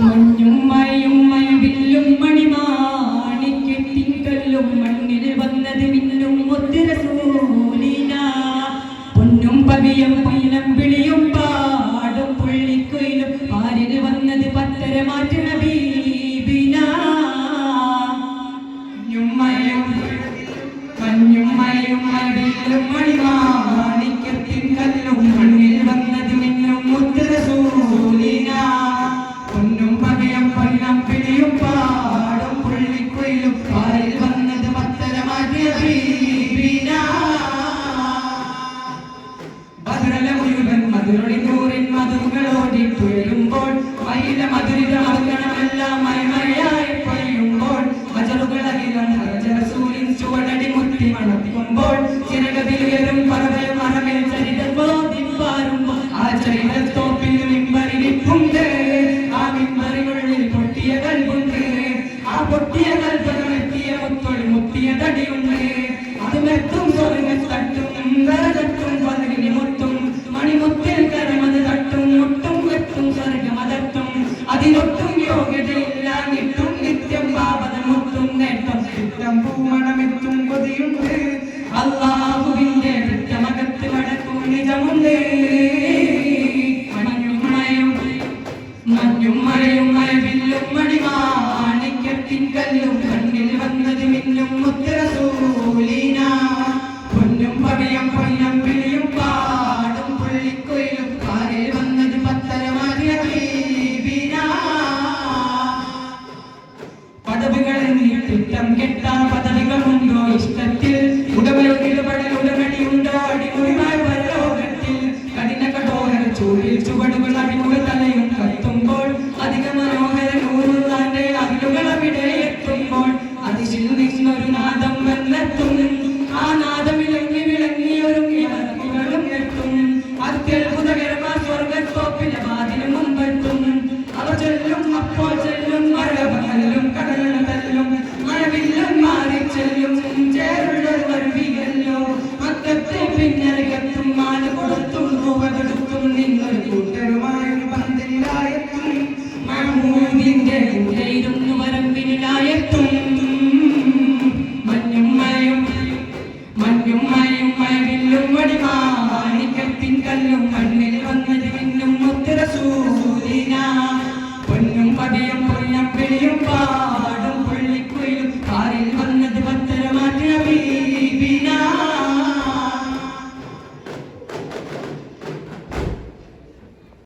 മഞ്ഞും മയും മയുവില്ലും മണിമാണിക്കെത്തിങ്കല്ലും മണ്ണിൽ വന്നത് മിന്നും ഒത്തിരസൂലിന പൊന്നും പവിയം പൈലം വിളിയും പാടും പുള്ളിക്കൊയിലും ആരിൽ വന്നത് പത്തര മാറ്റണ ബീബിന. മഞ്ഞും മഴയും മഴവില്ലും മണിമാണിക്കത്തിങ്കല്ലും മണപ്പിക്കുമ്പോൾ ചിറകതിലുയരും പറവയും മറമേൽ ചരിതോതിപ്പാറുമ്പോൾ ആ ചരിതത്തോപ്പിൽ മിമ്പറിരിപ്പുണ്ട് ആ മിമ്പറിനുള്ളിൽ പൊട്ടിയ കൽവുണ്ട് ആ പൊട്ടിയ കൽപ്പകമെത്തിയ മുത്തൊളി മുത്തിയ തടിയുണ്ട്. അത് മെത്തും സ്വർഗത്തട്ടും തട്ടും പതിരിനി മുത്തും. മണിമുത്തിൽ കരമത് തട്ടും മുട്ടും വെത്തും സ്വർഗമതട്ടും അതിനൊട്ടും യോഗ്യതയില്ല നിത്യം പാപത മുത്തും നേട്ടം ചിത്രം കൊതിയുണ്ട് അള്ളാഹുവിന്റെ അടുത്തമകത്ത് വടക്കും നിജമുണ്ട് മഞ്ഞും മഴയും മഞ്ഞും മഴയും മഴവില്ലും മണി കല്ലും കണ്ണിൽ വന്നത് മിന്നും മുത്തരസൂലീന പൊന്നും പവിയം പൊന്നം പിളിയും പാടും പുള്ളിക്കൊയിലും കാറിൽ വന്നത് പത്തരമാരിയ പടവുകൾ നീട്ടിത്തം കെട്ടാ പദ ചൂടിൽ ചുവടുകൾ കത്തുമ്പോൾ അധിക മനോഹരൂറുതാന്റെ അതിലുകൾ അവിടെ എത്തുമ്പോൾ ആ നാദം വിളങ്ങി വിളങ്ങി ഒരുങ്ങി വർക്കുകളും എത്തും. അത്യത്ഭുതകരമാ അവ ചെല്ലും അപ്പോൾ ചെല്ലും മരകലും കടലും തല്ലും മഴവില്ലും മാറി ചെല്ലും ചേരുള്ള പിന്നെ